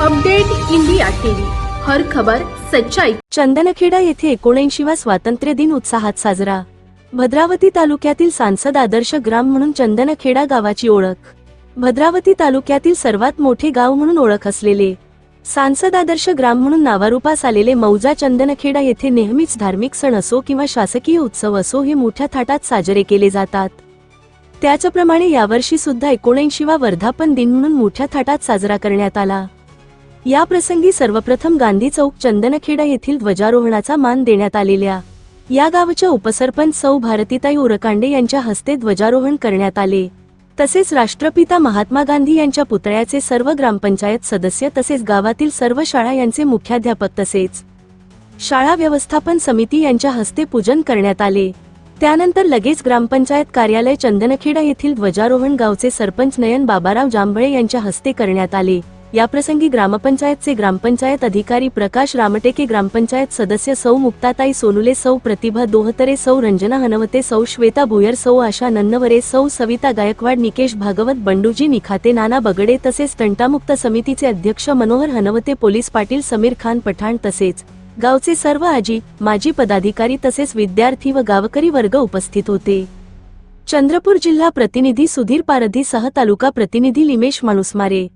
Update India TV. हर खबर सच्चाई. चंदनखेडा येथे एकोणऐंशीवा स्वातंत्र्य दिन उत्साहात साजरा. भद्रावती तालुक्यातील सांसद आदर्श ग्राम म्हणून चंदनखेडा गावाची ओळख. भद्रावती तालुक्यातील सर्वात मोठे गाव म्हणून ओळख असलेले. सांसद आदर्श ग्राम म्हणून नावारूपास आलेले मौजा चंदनखेडा येथे नेहमीच धार्मिक सण असो किंवा शासकीय उत्सव असो हे मोठ्या थाटात साजरे केले जातात. त्याचप्रमाणे यावर्षी सुद्धा एकोणऐंशीवा वर्धापन दिन म्हणून मोठ्या थाटात साजरा करण्यात आला. या प्रसंगी सर्वप्रथम गांधी चौक चंदनखेडा येथील ध्वजारोहणाचा मान देण्यात आलेल्या या गावच्या उपसरपंच सौ भारतीताई उरकांडे यांच्या हस्ते ध्वजारोहण करण्यात आले. तसेच राष्ट्रपिता महात्मा गांधी यांच्या पुतळ्याचे सर्व ग्रामपंचायत सदस्य तसेच गावातील सर्व शाळा यांचे मुख्याध्यापक तसेच शाळा व्यवस्थापन समिती यांच्या हस्ते पूजन करण्यात आले. त्यानंतर लगेच ग्रामपंचायत कार्यालय चंदनखेडा येथील ध्वजारोहण गावचे सरपंच नयन बाबाराव जांभळे यांच्या हस्ते करण्यात आले. याप्रसंगी ग्रामपंचायतचे ग्रामपंचायत अधिकारी प्रकाश रामटेके ग्रामपंचायत सदस्य सौ मुक्ताताई सोनुले सौ प्रतिभा दोहतरे सौ रंजना हनवते सौ श्वेता भुयर सौ आशा नन्नवरे सौ सविता गायकवाड निकेश भागवत बंडूजी निखाते नाना बगडे तसेच तंटामुक्त समितीचे अध्यक्ष मनोहर हनवते पोलीस पाटील समीर खान पठाण तसेच गावचे सर्व आजी माजी पदाधिकारी तसेच विद्यार्थी व गावकरी वर्ग उपस्थित होते. चंद्रपूर जिल्हा प्रतिनिधी सुधीर पारधी सह तालुका प्रतिनिधी लिमेश माणुसमारे